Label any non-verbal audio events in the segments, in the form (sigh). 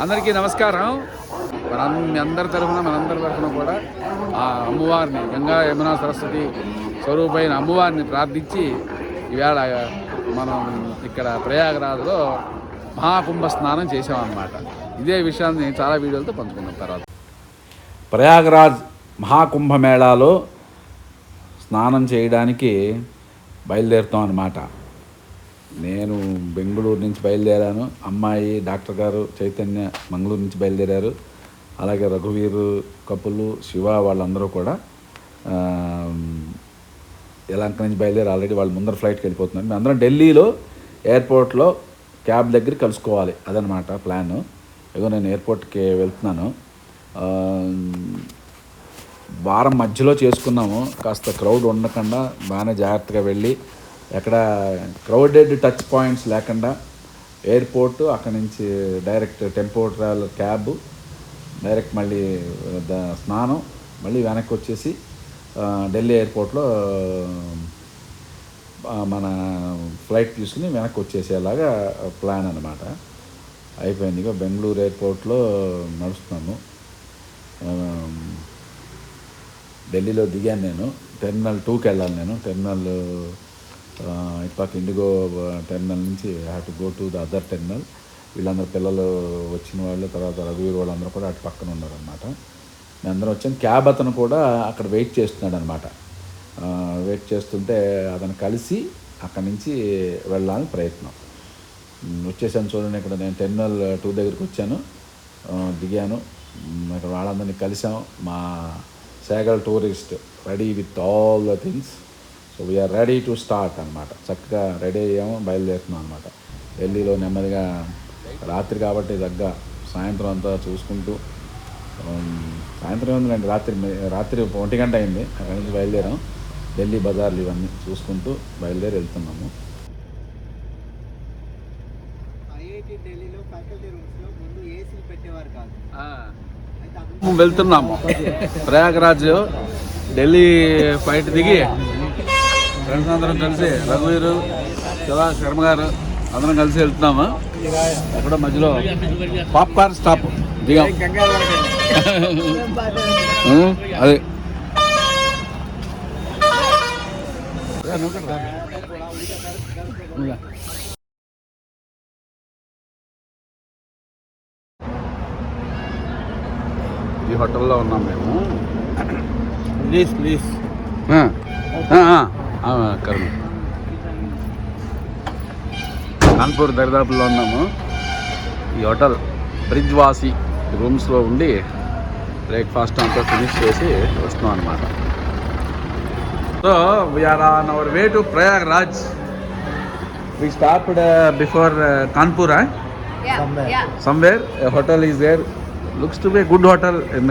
అందరికీ నమస్కారం. మన మీ అందరి తరఫున మనందరి తరఫున కూడా ఆ అమ్మవారిని గంగా యమునా సరస్వతి స్వరూపైన అమ్మవారిని ప్రార్థించి ఈవేళ మనం ఇక్కడ ప్రయాగరాజ్లో మహాకుంభ స్నానం చేసామన్నమాట ఇదే విషయాన్ని చాలా వీడియోలతో పంచుకున్న తర్వాత ప్రయాగరాజ్ మహాకుంభమేళాలో స్నానం చేయడానికి బయలుదేరుతాం అన్నమాట నేను బెంగళూరు నుంచి బయలుదేరాను. అమ్మాయి డాక్టర్ గారు చైతన్య మంగళూరు నుంచి బయలుదేరారు. అలాగే రఘువీరు కపులు శివ వాళ్ళందరూ కూడా ఆ, యలంక నుంచి బయలుదేరి ఆల్రెడీ వాళ్ళు ముందర ఫ్లైట్కి వెళ్ళిపోతున్నారు. మేము అందరం ఢిల్లీలో ఎయిర్పోర్ట్లో క్యాబ్ దగ్గర కలుసుకోవాలి. అదనమాట ప్లాన్. ఇదిగో నేను ఎయిర్పోర్ట్కి వెళ్తున్నాను. వారం మధ్యలో చేసుకున్నాము. కాస్త క్రౌడ్ ఉండకుండా బాగానే జాగ్రత్తగా వెళ్ళి ఎక్కడ క్రౌడెడ్ టచ్ పాయింట్స్ లేకుండా ఎయిర్పోర్టు అక్కడి నుంచి direct tempo travel cab direct మళ్ళీ ద- స్నానం మళ్ళీ వెనక్కి వచ్చేసి ఢిల్లీ ఎయిర్పోర్ట్లో మన ఫ్లైట్ తీసుకుని వెనక్కి వచ్చేసేలాగా ప్లాన్ అనమాట అయిపోయింది ఇక బెంగళూరు ఎయిర్పోర్ట్లో నడుస్తున్నాను ఢిల్లీలో దిగాను నేను. టెర్మినల్ టూకి వెళ్ళాలి నేను. టెర్మినల్ ఇటు ఇటుపక్క ఇండిగో టెర్మినల్ నుంచి have to go to the other terminal వీళ్ళందరూ పిల్లలు వచ్చిన వాళ్ళు తర్వాత రఘువీర్ వాళ్ళందరూ కూడా అటు పక్కన ఉన్నారనమాట అందరం వచ్చాను క్యాబ్ అతను కూడా అక్కడ వెయిట్ చేస్తున్నాడు అనమాట వెయిట్ చేస్తుంటే అతను కలిసి అక్కడి నుంచి వెళ్ళాలని ప్రయత్నం. వచ్చేసాను చూడండి ఇక్కడ నేను టెర్మినల్ టూ దగ్గరికి వచ్చాను. దిగాను. ఇక్కడ వాళ్ళందరినీ కలిసాం. మా Sehgal tourist ready with all the things. So we're ready to start అనమాట చక్కగా రెడీ అయ్యాము బయలుదేరుతున్నాం అనమాట ఢిల్లీలో నెమ్మదిగా రాత్రి కాబట్టి దగ్గర సాయంత్రం అంతా చూసుకుంటూ సాయంత్రం ఉందండి రాత్రి రాత్రి ఒంటి గంట అయింది అక్కడి నుంచి బయలుదేరాం. ఢిల్లీ బజార్లు ఇవన్నీ చూసుకుంటూ బయలుదేరి వెళ్తున్నాము. ఐఐటి ఢిల్లీలో ఫ్యాకల్టీ రూమ్స్లో ముందు ఏసీలు పెట్టేవారు కాదు. అయితే అందరూ మేము వెళ్తున్నాము. (laughs) ప్రయాగరాజ్ ఢిల్లీ ఫ్లైట్ దిగి ఫ్రెండ్స్ అందరం కలిసి రఘువీరు శివ శర్మ గారు అందరం కలిసి వెళ్తున్నాము. ఎక్కడో మధ్యలో పాప్కార్న్ స్టాప్ దిగాం. (laughs) అదే. ఈ హోటల్లో ఉన్నాం మేము. Please please. కరుణ కాన్పూర్ దరిదాపుల్లో ఉన్నాము. ఈ హోటల్ బ్రిడ్జ్ వాసి రూమ్స్లో ఉండి బ్రేక్ఫాస్ట్ అంతా ఫినిష్ చేసి వస్తున్నాం అనమాట so we're on our way to Prayagraj we stopped before Kanpur Yeah, Somewhere. yeah. somewhere a hotel is there. Looks to be a good hotel in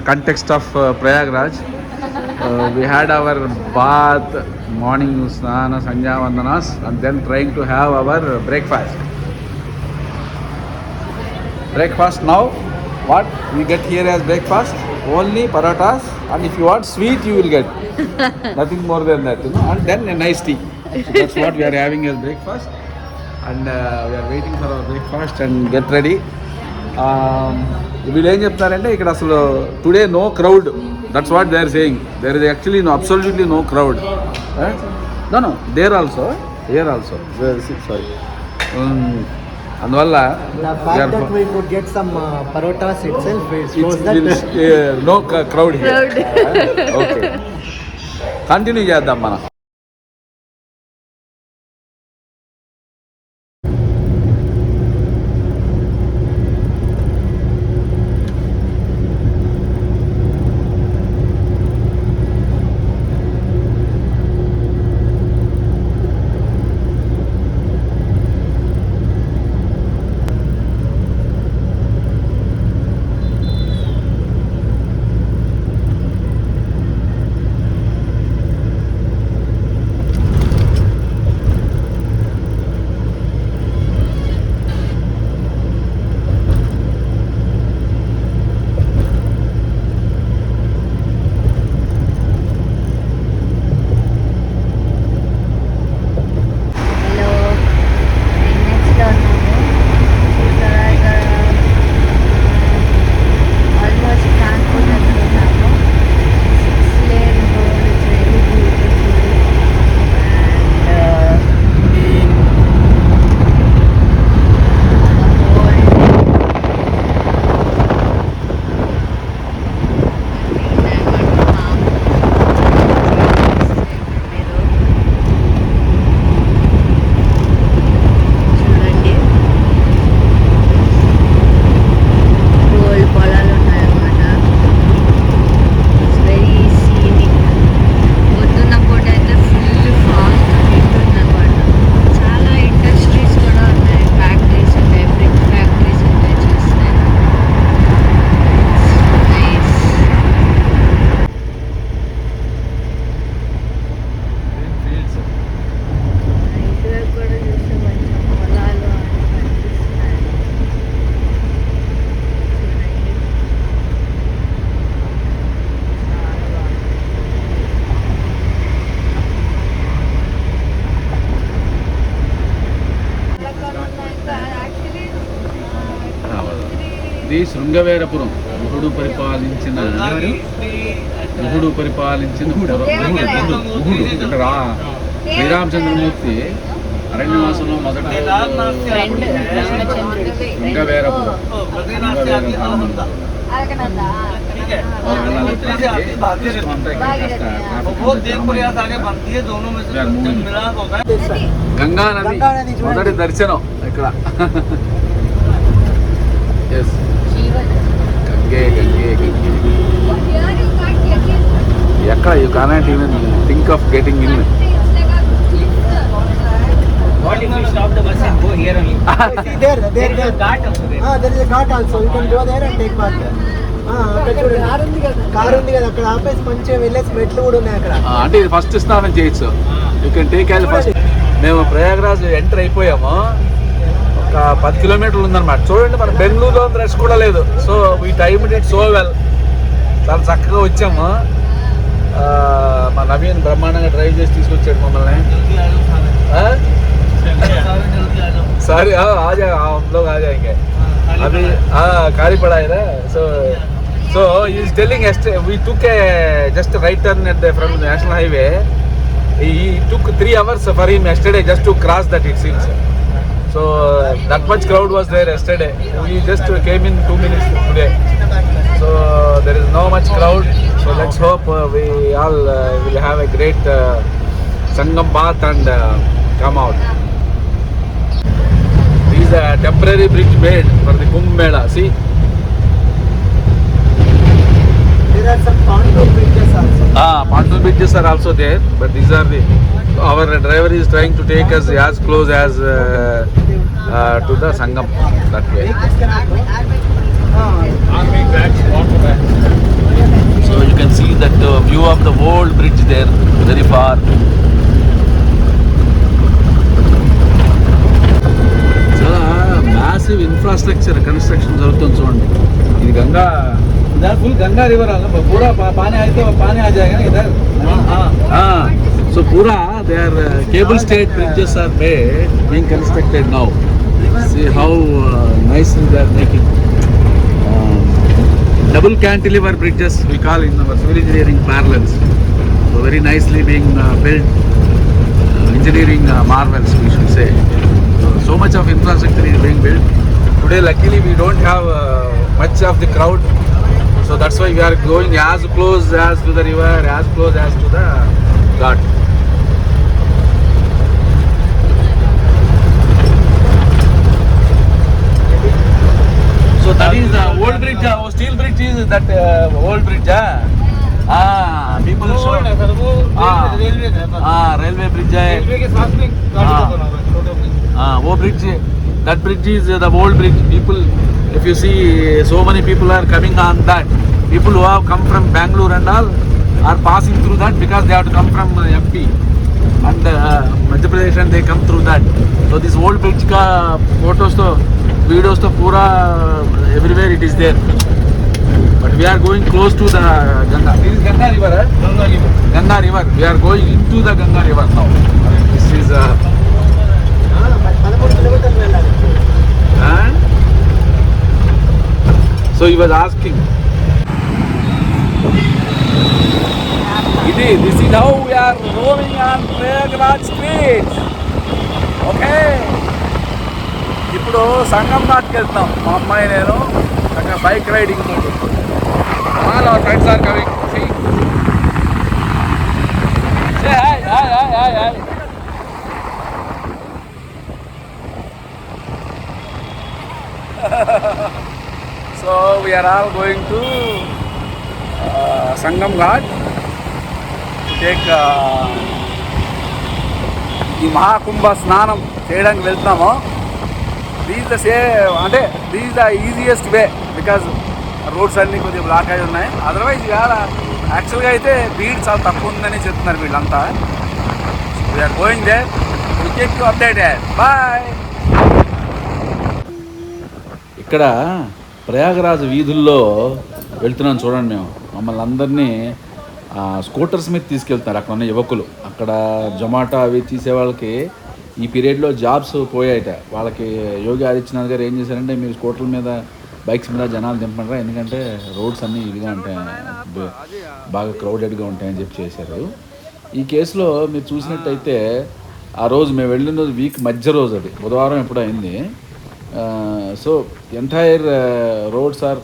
we had our bath morning snana sanja vandanas and then trying to have our breakfast. Breakfast now what we get here as breakfast? Only parathas and if you want sweet you will get. (laughs) Nothing more than that you know and then a nice tea. So that's what we are having as breakfast. And uh, we are waiting for our breakfast and get ready వీళ్ళు ఏం చెప్తారంటే ఇక్కడ అసలు today no crowd that's what they are saying there is actually no absolutely no crowd no no there also there also sorry అందువల్ల no crowd okay continue చేద్దాం మనం. శృంగవేరపురం. గుహుడు పరిపాలించిన గుహుడు పరిపాలించిన శ్రీరామచంద్రమూర్తి అరణ్యవాసంలో మొదటి శృంగవేరపురం. గంగా నది. మొదటి దర్శనం ఇక్కడ. (laughs) ఎస్ ఎక్కడ you connect in think of getting in అంటే ఫస్ట్ స్నానం చేయొచ్చు. యూ కెన్ టేక్ ఫస్ట్ మేము ప్రయాగరాజ్ ఎంటర్ అయిపోయాము. పది కిలోమీటర్లు ఉందన్నమాట. చూడండి మన బెంగళూరులో రష్ కూడా లేదు. So we time it so well చాలా చక్కగా వచ్చాము. మా నవీన్ బ్రహ్మాండంగా డ్రైవ్ చేసి తీసుకొచ్చాడు మమ్మల్ని. సారీ ఆజా అందులో ఆజా ఇంకే. అది కాలిపడాయిరా so so he telling ఎస్ట్ we took a just right turn at the from national highway he took three hours for him yesterday just to cross that it seems so that much crowd was there yesterday we just came in two minutes today so there is no much crowd so let's hope uh, we all uh, will have a great uh, sangam bath and uh, come out This is a temporary bridge made for the Kumbh Mela. See, There are some pontoon bridges also. ah, bridges are also there, but these are the. Our driver is trying to take us as close as uh, uh, to the Sangam that way. Ah, So you can see that uh, view of the old bridge there, very far. చాలా massive infrastructure construction జరుగుతుంది చూడండి ఇది గంగా इधर full Ganga river है पूरा पा- पानी आए तो पानी आ जाएगा ना इधर हाँ so पूरा their uh, cable stayed bridges are made being constructed now see how uh, nicely they are making um, double cantilever bridges we call in our civil engineering parlance so very nicely being uh, built uh, engineering uh, marvels we should say so, so much of infrastructure is being built today luckily we don't have uh, much of the crowd So that's why we are going as close as to the river as close as to the ghat so that is the old bridge uh, oh, steel bridge is that uh, old bridge ah ah people show Ah, railway bridge. हाँ हाँ railway bridge है हाँ वो bridge that bridge is the old bridge people if you see so many people are coming on that people who have come from Bangalore and all are passing through that because they have to come from uh, MP and uh, Madhya Pradesh and they come through that so this old bridge ka photos to videos to pura uh, everywhere it is there but we are going close to the Ganga this is Ganga river eh? Ganga river we are going into the Ganga river now this is uh, ah, so he was asking ఇది this is how we are rolling on Prayagraj street okay ఇప్పుడు సంగం ఘాట్కి వెళ్తాం మా అమ్మాయి నేను అక్కడ bike riding మూడు all friends are coming say hi hi hi hi hi So we are all going to uh, Sangam Ghat to take ఈ మహాకుంభ స్నానం చేయడానికి వెళ్తున్నాము. దీస్ ద సే అంటే this the easiest way because roads అన్నీ కొద్దిగా black అయి ఉన్నాయి. Otherwise ఇవాళ యాక్చువల్గా అయితే బీడ్ చాలా తక్కువ ఉందని చెప్తున్నారు వీళ్ళంతా. We're going they will take you by ఇక్కడ ప్రయాగరాజ్ వీధుల్లో వెళ్తున్నాం చూడండి మేము. మమ్మల్ని అందరినీ స్కూటర్స్ మీద తీసుకెళ్తున్నారు. అక్కడ ఉన్న యువకులు. అక్కడ జొమాటో అవి తీసే వాళ్ళకి ఈ పీరియడ్లో జాబ్స్ పోయాయట. వాళ్ళకి యోగి ఆదిత్యనాథ్ గారు ఏం చేశారంటే మీరు స్కూటర్ల మీద బైక్స్ మీద జనాలు దింపండిరా. ఎందుకంటే రోడ్స్ అన్నీ ఇదిగా ఉంటాయి. బాగా క్రౌడెడ్గా ఉంటాయని చెప్పి చేశారు. ఈ కేసులో మీరు చూసినట్టయితే ఆ రోజు మేము వెళ్ళిన రోజు వీక్ మధ్య రోజు అది. బుధవారం ఎప్పుడో అయింది. సో ఎంటైర్ రోడ్స్ ఆర్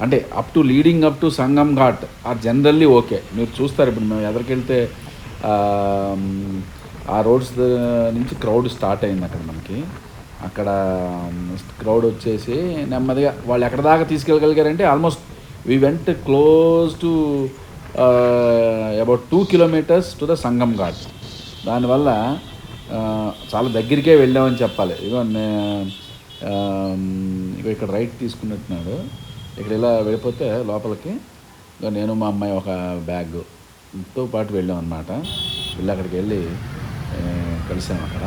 అంటే up to leading up to Sangam Ghat are generally okay మీరు చూస్తారు ఇప్పుడు మేము ఎదరికెళ్తే ఆ, రోడ్స్ నుంచి క్రౌడ్ స్టార్ట్ అయింది అక్కడ మనకి. అక్కడ క్రౌడ్ వచ్చేసి నెమ్మదిగా వాళ్ళు ఎక్కడ దాకా తీసుకెళ్ళగలిగారంటే almost we went close to about two kilometres to the Sangam Ghat దానివల్ల uh, చాలా దగ్గరికే వెళ్ళామని చెప్పాలి. ఇదిగో ఇక్కడ రైట్ తీసుకున్నట్టున్నాడు. ఇక్కడ ఇలా వెళ్ళిపోతే లోపలికి నేను మా అమ్మాయి ఒక బ్యాగ్తో పాటు వెళ్ళాం అనమాట వెళ్ళి అక్కడికి వెళ్ళి కలిసాము కలిసాం అక్కడ.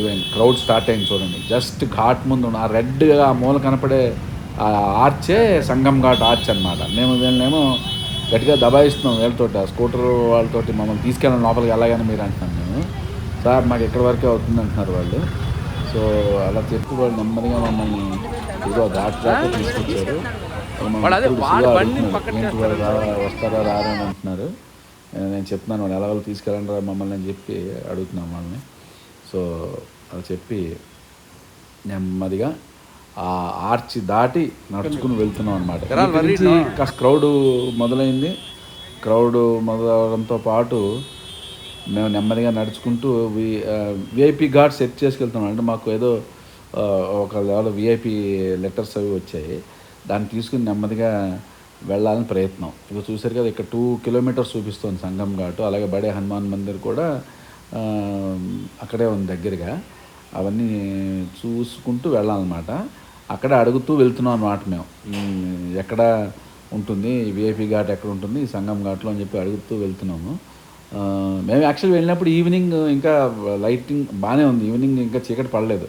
ఈవెన్ క్రౌడ్ స్టార్ట్ అయింది చూడండి. జస్ట్ ఘాట్ ముందు ఆ రెడ్గా ఆ మూల కనపడే ఆ ఆర్చే సంగం ఘాట్ ఆర్చ్ అనమాట మేము వీళ్ళనేమో గట్టిగా దబాయిస్తున్నాం వీళ్ళతోటి ఆ స్కూటర్ వాళ్ళతోటి మమ్మల్ని తీసుకెళ్ళిన లోపలికి ఎలాగని మీరు అంటున్నాం మేము. సార్ మాకు ఎక్కడి వరకే అవుతుంది అంటున్నారు వాళ్ళు. సో అలా చెప్పి వాళ్ళు నెమ్మదిగా మమ్మల్ని ఏదో ఘాట్ దాకా తీసుకొచ్చారు. వస్తారా రారా అని అంటున్నారు. నేను చెప్తున్నాను వాళ్ళు ఎలా తీసుకెళ్ళండి రా మమ్మల్ని అని చెప్పి అడుగుతున్నాం వాళ్ళని. సో అలా చెప్పి నెమ్మదిగా ఆ ఆర్చి దాటి నడుచుకుని వెళ్తున్నాం అనమాట క్రౌడ్ మొదలైంది. క్రౌడ్ మొదలవడంతో పాటు మేము నెమ్మదిగా నడుచుకుంటూ వి విఐపి ఘాట్ సెట్ చేసుకెళ్తున్నాం. అంటే మాకు ఏదో ఒక లెవెల్ విఐపి లెటర్స్ అవి వచ్చాయి. దాన్ని తీసుకుని నెమ్మదిగా వెళ్ళాలని ప్రయత్నం. ఇక చూసారు కదా ఇక్కడ టూ కిలోమీటర్స్ చూపిస్తుంది సంగం ఘాటు. అలాగే బడే హనుమాన్ మందిర్ కూడా అక్కడే ఉంది దగ్గరగా. అవన్నీ చూసుకుంటూ వెళ్ళాలన్నమాట. అక్కడ అడుగుతూ వెళ్తున్నాం అన్నమాట మేము. ఎక్కడ ఉంటుంది? విఐపి ఘాట్ ఎక్కడ ఉంటుంది? సంఘం సంగం ఘాట్లో అని చెప్పి అడుగుతూ వెళ్తున్నాము. మేము యాక్చువల్ వెళ్ళినప్పుడు ఈవినింగ్ ఇంకా లైటింగ్ బాగానే ఉంది. ఈవినింగ్ ఇంకా చీకటి పడలేదు.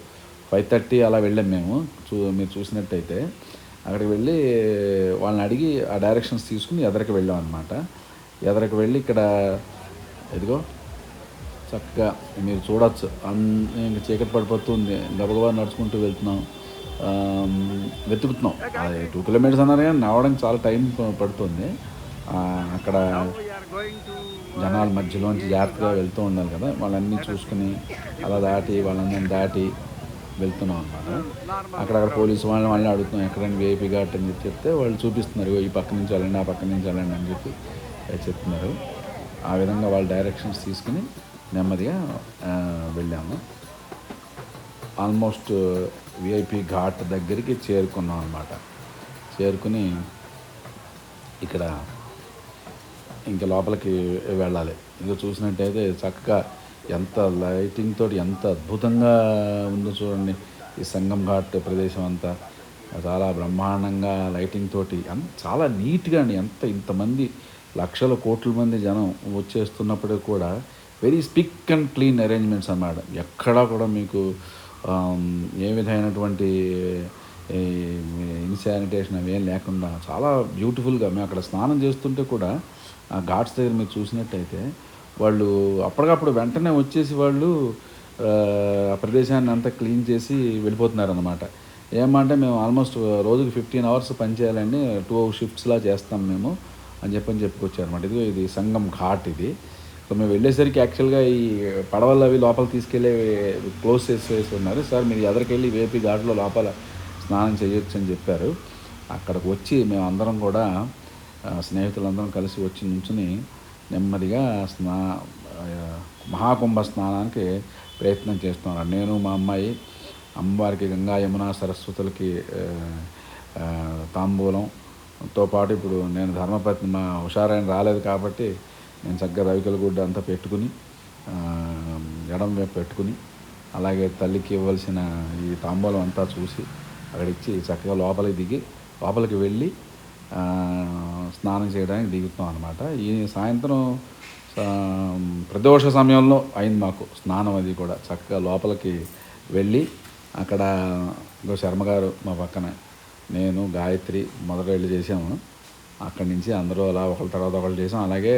ఫైవ్ థర్టీ అలా వెళ్ళాం మేము. చూ మీరు చూసినట్టయితే అక్కడికి వెళ్ళి వాళ్ళని అడిగి ఆ డైరెక్షన్స్ తీసుకుని ఎదరికి వెళ్ళాం అనమాట ఎదరికి వెళ్ళి ఇక్కడ ఎదిగో చక్కగా మీరు చూడొచ్చు. అన్ ఇంకా చీకటి పడిపోతుంది. గబగబా నడుచుకుంటూ వెళ్తున్నాం. వెతుకుతున్నాం. అది టూ కిలోమీటర్స్ అన్నారు కానీ నడవడానికి చాలా టైం పడుతుంది. అక్కడ జనాల మధ్యలోంచి జాగ్రత్తగా వెళ్తూ ఉండాలి కదా. వాళ్ళన్నీ చూసుకుని అలా దాటి వాళ్ళందరిని దాటి వెళ్తున్నాం అనమాట అక్కడక్కడ పోలీసు వాళ్ళని వాళ్ళని అడుగుతున్నాం ఎక్కడైనా వేపీ ఘాట్ అని చెప్పి చెప్తే వాళ్ళు చూపిస్తున్నారు. ఈ పక్క నుంచి వెళ్ళండి ఆ పక్క నుంచి వెళ్ళండి అని చెప్పి చెప్తున్నారు. ఆ విధంగా వాళ్ళ డైరెక్షన్స్ తీసుకుని నెమ్మదిగా వెళ్ళాము. ఆల్మోస్ట్ విఐపి ఘాట్ దగ్గరికి చేరుకున్నాం అనమాట చేరుకుని ఇక్కడ ఇంకా లోపలికి వెళ్ళాలి. ఇంకా చూసినట్టయితే చక్కగా ఎంత లైటింగ్ తోటి ఎంత అద్భుతంగా ఉందో చూడండి. ఈ సంగం ఘాట్ ప్రదేశం అంతా చాలా బ్రహ్మాండంగా లైటింగ్ తోటి చాలా నీట్గా అండి. ఎంత ఇంతమంది లక్షల కోట్ల మంది జనం వచ్చేస్తున్నప్పటికీ కూడా very spic and clean arrangements అన్నమాట. ఎక్కడా కూడా మీకు ఏ విధమైనటువంటి ఇన్సానిటేషన్ అవి ఏం లేకుండా చాలా బ్యూటిఫుల్గా మేము అక్కడ స్నానం చేస్తుంటే కూడా ఘాట్స్ దగ్గర మీరు చూసినట్టయితే వాళ్ళు అప్పటికప్పుడు వెంటనే వచ్చేసి వాళ్ళు ఆ, ప్రదేశాన్ని అంతా క్లీన్ చేసి వెళ్ళిపోతున్నారు అనమాట ఏమంటే మేము ఆల్మోస్ట్ రోజుకి ఫిఫ్టీన్ అవర్స్ పనిచేయాలండి టూ షిఫ్ట్స్లా చేస్తాం మేము అని చెప్పని చెప్పుకొచ్చారనమాట ఇది ఇది సంగం ఘాట్ ఇది. సో మేము వెళ్ళేసరికి యాక్చువల్గా ఈ పడవలు అవి లోపల తీసుకెళ్ళి క్లోజ్ చేసేసి ఉన్నారు. సార్ మీరు ఎదరికెళ్ళి వేపి ఘాట్లో లోపల స్నానం చేయొచ్చు అని చెప్పారు. అక్కడికి వచ్చి మేము అందరం కూడా స్నేహితులందరం కలిసి వచ్చి నుంచుని నెమ్మదిగా స్నా మహాకుంభ స్నానానికి ప్రయత్నం చేస్తున్నాను నేను మా అమ్మాయి అమ్మవారికి గంగా యమున సరస్వతులకి తాంబూలంతో పాటు ఇప్పుడు నేను ధర్మపత్ని మా హుషారాయణ రాలేదు కాబట్టి నేను చక్కగా రవికల గుడ్డ అంతా పెట్టుకుని ఎడం వైపు పెట్టుకుని అలాగే తల్లికి ఇవ్వాల్సిన ఈ తాంబూలం అంతా చూసి అక్కడ ఇచ్చి చక్కగా లోపలికి దిగి లోపలికి వెళ్ళి స్నానం చేయడానికి దిగుతాం అనమాట ఈ సాయంత్రం ప్రదోష సమయంలో అయింది మాకు స్నానం అది కూడా. చక్కగా లోపలికి వెళ్ళి అక్కడ ఇంకో శర్మ గారు మా పక్కన నేను గాయత్రి మొదట వెళ్ళి చేసాము అక్కడి నుంచి అందరూ అలా ఒకళ్ళ తర్వాత ఒకళ్ళు చేసాం అలాగే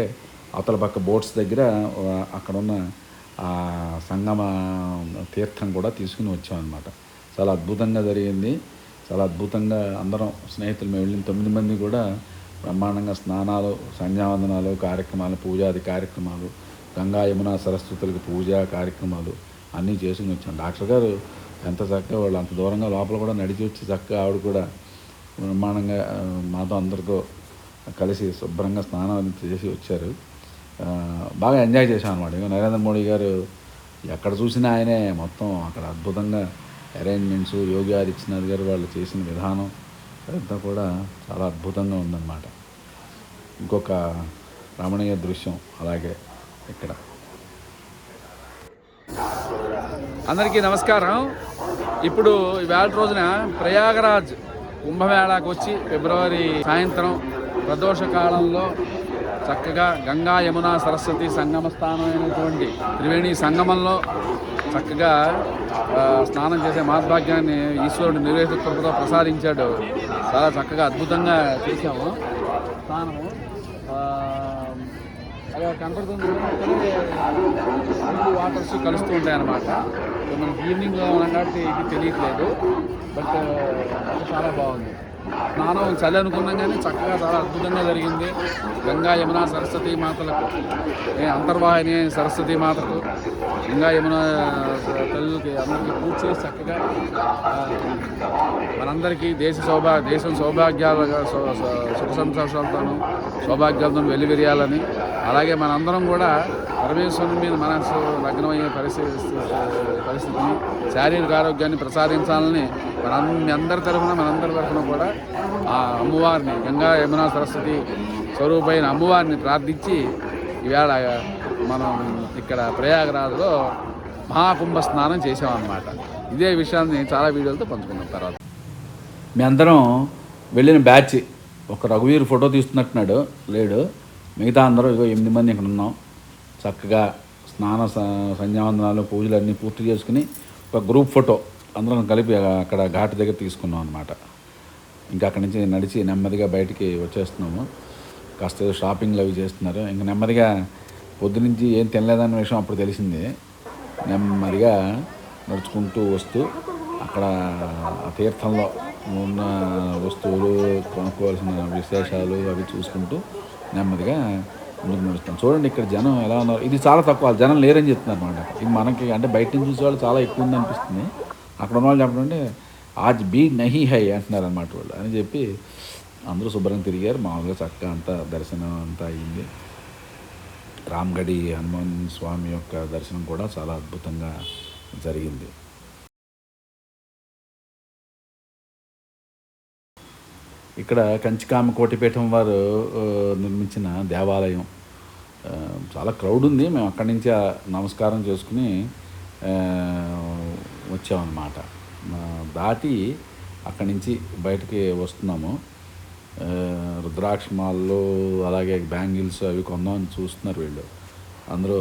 అవతల పక్క బోట్స్ దగ్గర అక్కడ ఉన్న సంగమ తీర్థం కూడా తీసుకుని వచ్చాం అనమాట చాలా అద్భుతంగా జరిగింది. చాలా అద్భుతంగా అందరం స్నేహితులు మేము వెళ్ళిన తొమ్మిది మంది కూడా బ్రహ్మాండంగా స్నానాలు సంధ్యావందనాలు కార్యక్రమాలు పూజాది కార్యక్రమాలు గంగా యమున సరస్వతులకి పూజ కార్యక్రమాలు అన్నీ చేసుకుని వచ్చాం. డాక్టర్ గారు ఎంత చక్కగా వాళ్ళు అంత దూరంగా లోపల కూడా నడిచి వచ్చి చక్కగా ఆవిడ కూడా బ్రహ్మాండంగా మాతో అందరితో కలిసి శుభ్రంగా స్నానం చేసి వచ్చారు. బాగా ఎంజాయ్ చేశాం అనమాట ఇంకా నరేంద్ర మోడీ గారు ఎక్కడ చూసినా ఆయనే మొత్తం అక్కడ అద్భుతంగా అరేంజ్మెంట్స్ యోగి ఆదిత్యనాథ్ గారు వాళ్ళు చేసిన విధానం అదంతా కూడా చాలా అద్భుతంగా ఉందన్నమాట. ఇంకొక రమణీయ దృశ్యం అలాగే ఇక్కడ. అందరికీ నమస్కారం. ఇప్పుడు ఇవాళ రోజున ప్రయాగరాజ్ కుంభమేళాకు వచ్చి ఫిబ్రవరి సాయంత్రం ప్రదోష కాలంలో చక్కగా గంగా యమున సరస్వతి సంగమ స్థానం అయినటువంటి త్రివేణి సంగమంలో చక్కగా స్నానం చేసే మహాభాగ్యాన్ని ఈశ్వరుడు నిర్వేద కృపతో ప్రసాదించాడు. చాలా చక్కగా అద్భుతంగా చేశాము. స్నానము అలా కనపడుతుంది వాటర్స్ కలుస్తూ ఉంటాయి అన్నమాట మనకి ఈవినింగ్ ఉన్నాం కాబట్టి ఇది తెలియట్లేదు బట్ చాలా బాగుంది. స్నానం చలి అనుకున్నాం కానీ చక్కగా చాలా అద్భుతంగా జరిగింది. గంగా యమున సరస్వతి మాతలకు. అంతర్వాహిని సరస్వతి మాతకు. గంగా యమున తల్లికి అందరికీ పూజ చేసి చక్కగా మనందరికీ దేశ సౌభా దేశం సౌభాగ్యాలుగా సుఖ సంతోషాలతోనూ సౌభాగ్యాలతో వెలివిరియాలని అలాగే మనందరం కూడా పరమేశ్వరుని మీద మనసు లగ్నమయ్యే పరిస్థితి పరిస్థితిని శారీరక ఆరోగ్యాన్ని ప్రసాదించాలని మన మీ అందరి తరఫున మనందరి తరఫున కూడా ఆ అమ్మవారిని గంగా యమునా సరస్వతి స్వరూపైన అమ్మవారిని ప్రార్థించి ఈవేళ మనం ఇక్కడ ప్రయాగరాజ్లో మహాకుంభ స్నానం చేసామన్నమాట ఇదే విషయాన్ని చాలా వీడియోలతో పంచుకున్నాం తర్వాత. మీ అందరం వెళ్ళిన బ్యాచ్ ఒక రఘువీర్ ఫోటో తీస్తున్నట్టున్నాడు లేడు. మిగతా అందరూ ఇగో ఎనిమిది మంది ఇక్కడ ఉన్నాం. చక్కగా స్నాన స- సంధ్యావందనాలు పూజలు అన్నీ పూర్తి చేసుకుని ఒక గ్రూప్ ఫోటో అందరం కలిపి అక్కడ ఘాట్ దగ్గర తీసుకున్నాం అనమాట ఇంకా అక్కడి నుంచి నడిచి నెమ్మదిగా బయటికి వచ్చేస్తున్నాము. కాస్త ఏదో షాపింగ్లు అవి చేస్తున్నారు. ఇంకా నెమ్మదిగా పొద్దునుంచి ఏం తినలేదన్న విషయం అప్పుడు తెలిసింది. నెమ్మదిగా నడుచుకుంటూ వస్తూ అక్కడ ఆ తీర్థంలో ఉన్న వస్తువులు కొనుక్కోవాల్సిన విశేషాలు అవి చూసుకుంటూ నెమ్మదిగా ముందుకు నడుస్తాం చూడండి ఇక్కడ జనం ఎలా ఉన్నారు. ఇది చాలా తక్కువ. జనం లేరని చెప్తున్నారు అనమాట ఇది మనకి అంటే బయట నుంచి చూసే వాళ్ళు చాలా ఎక్కువ ఉంది అనిపిస్తుంది. అక్కడ ఉన్న వాళ్ళు చెప్పడం అంటే ఆజ్ బీ నహీ హై అంటున్నారు అనమాట వాళ్ళు. అని చెప్పి అందరూ శుభ్రంగా తిరిగారు. మామూలుగా చక్కగా అంతా దర్శనం అంతా అయింది రామ్గడి హనుమాన్ స్వామి యొక్క దర్శనం కూడా చాలా అద్భుతంగా జరిగింది. ఇక్కడ కంచికామ కోటిపీఠం వారు నిర్మించిన దేవాలయం చాలా క్రౌడ్ ఉంది. మేము అక్కడి నుంచి నమస్కారం చేసుకుని వచ్చామన్నమాట. దాటి అక్కడి నుంచి బయటికి వస్తున్నాము. రుద్రాక్ష మాల్లో అలాగే బ్యాంగిల్స్ అవి కొందామని చూస్తున్నారు వీళ్ళు. అందరూ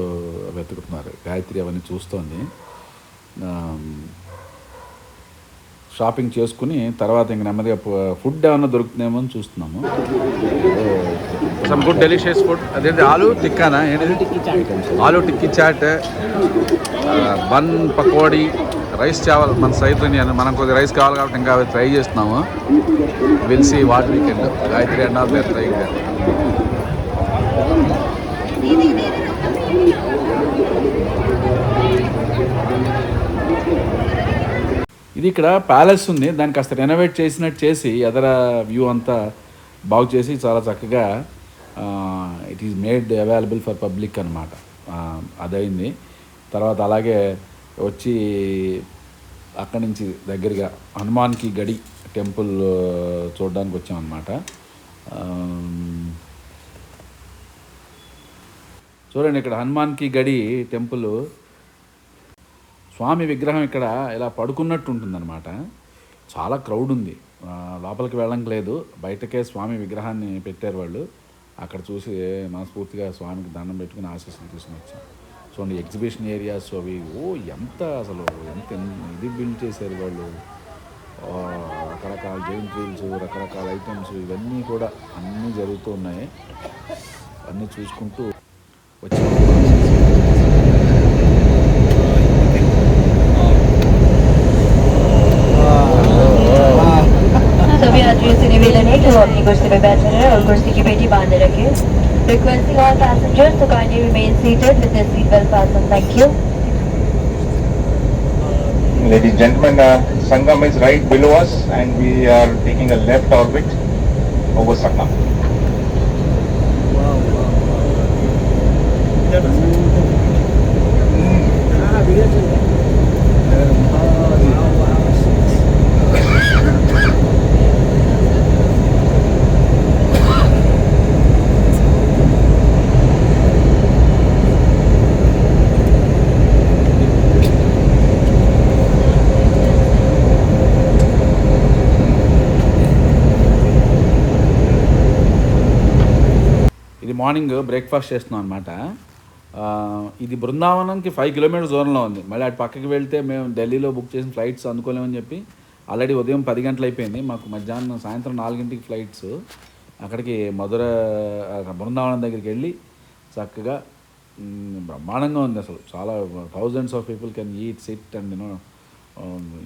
వెతుకుతున్నారు. గాయత్రి అవన్నీ చూస్తోంది. షాపింగ్ చేసుకుని తర్వాత ఇంక నెమ్మదిగా ఫుడ్ ఏమన్నా దొరుకుతుందేమో అని చూస్తున్నాము. సమ్ గుడ్ డెలిషియస్ ఫుడ్ అదేంటి ఆలు టిక్కానా? ఏంటిది? ఆలు టిక్కీ చాట్. బన్ పకోడీ. రైస్ చావల్ మన సైడ్ మనం కొద్దిగా రైస్ కావాలి కాబట్టి ఇంకా అవి ట్రై చేస్తున్నాము. Will see what weekend Gayatri and of try ఇది ఇక్కడ ప్యాలెస్ ఉంది. దాన్ని కాస్త రెనోవేట్ చేసినట్టు చేసి ఎదర వ్యూ అంతా బాగు చేసి చాలా చక్కగా it is made available for public అనమాట అదైంది తర్వాత అలాగే వచ్చి అక్కడి నుంచి దగ్గరగా హనుమాన్కి గడి టెంపుల్ చూడడానికి వచ్చామన్నమాట. చూడండి ఇక్కడ హనుమాన్కి గడి టెంపుల్. స్వామి విగ్రహం ఇక్కడ ఇలా పడుకున్నట్టు ఉంటుందన్నమాట. చాలా క్రౌడ్ ఉంది. లోపలికి వెళ్ళడానికి లేదు. బయటకే స్వామి విగ్రహాన్ని పెట్టారు వాళ్ళు. అక్కడ చూసి మనస్ఫూర్తిగా స్వామికి దండం పెట్టుకుని ఆశీస్సులు తీసుకుని వచ్చాం చూడండి ఎగ్జిబిషన్ ఏరియాస్ అవి. ఓ ఎంత అసలు ఎంత ఇది బిల్డ్ చేశారు వాళ్ళు. రకరకాల జైంట్ వీల్స్ రకరకాల ఐటమ్స్ ఇవన్నీ కూడా అన్నీ జరుగుతూ ఉన్నాయి. అన్నీ చూసుకుంటూ వచ్చి की पेटी बांधे रखे Requesting all passengers to kindly remain seated with their seatbelt fastened. Thank you. Ladies and gentlemen, uh, Sangam is right below us and we are taking a left orbit over Sangam. Breakfast చేస్తున్నాం అనమాట ఇది బృందావనంకి five kilometres దూరంలో ఉంది. మళ్ళీ అటు పక్కకి వెళ్తే మేము ఢిల్లీలో బుక్ చేసిన ఫ్లైట్స్ అందుకోలేమని చెప్పి ఆల్రెడీ ఉదయం పది గంటలు అయిపోయింది మాకు మధ్యాహ్నం సాయంత్రం నాలుగింటికి ఫ్లైట్స్ అక్కడికి మధుర బృందావనం దగ్గరికి వెళ్ళి చక్కగా బ్రహ్మాండంగా ఉంది అసలు. చాలా thousands of people can eat sit and you know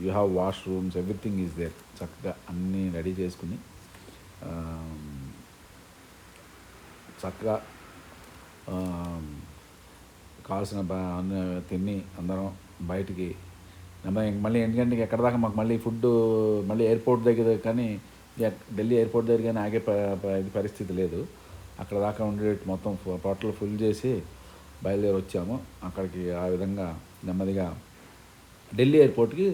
you have washrooms everything is there చక్కగా అన్నీ రెడీ చేసుకుని చక్కగా కావాల్సిన తిని అందరం బయటికి. మళ్ళీ ఎందుకంటే ఎక్కడ దాకా మాకు మళ్ళీ ఫుడ్ మళ్ళీ ఎయిర్పోర్ట్ దగ్గర కానీ ఢిల్లీ ఎయిర్పోర్ట్ దగ్గర కానీ ఆగే ఇది పరిస్థితి లేదు. అక్కడ దాకా ఉండే మొత్తం టోటల్ ఫుల్ చేసి బయలుదేరి వచ్చాము. అక్కడికి ఆ విధంగా నెమ్మదిగా ఢిల్లీ ఎయిర్పోర్ట్కి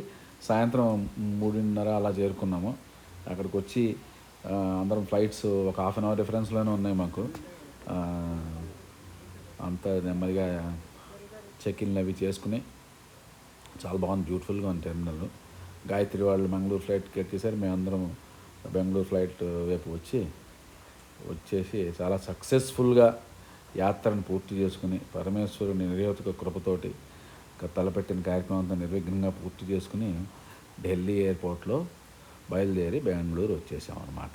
సాయంత్రం మూడున్నర అలా చేరుకున్నాము. అక్కడికి వచ్చి అందరం ఫ్లైట్స్ ఒక హాఫ్ అన్ అవర్ డిఫరెన్స్లోనే ఉన్నాయి మాకు. అంతా నెమ్మదిగా చెక్ఇన్లు అవి చేసుకుని చాలా బాగుంది బ్యూటిఫుల్గా ఉంది టెర్మినల్ గాయత్రి వాళ్ళు మంగళూరు ఫ్లైట్కి ఎక్కేసారు. మేమందరం బెంగళూరు ఫ్లైట్ వైపు వచ్చి వచ్చేసి చాలా సక్సెస్ఫుల్గా యాత్రను పూర్తి చేసుకుని పరమేశ్వరుని నిర్యోతక కృపతోటి తలపెట్టిన కార్యక్రమం అంతా నిర్విఘ్నంగా పూర్తి చేసుకుని ఢిల్లీ ఎయిర్పోర్ట్లో బయలుదేరి బెంగళూరు వచ్చేసాం అన్నమాట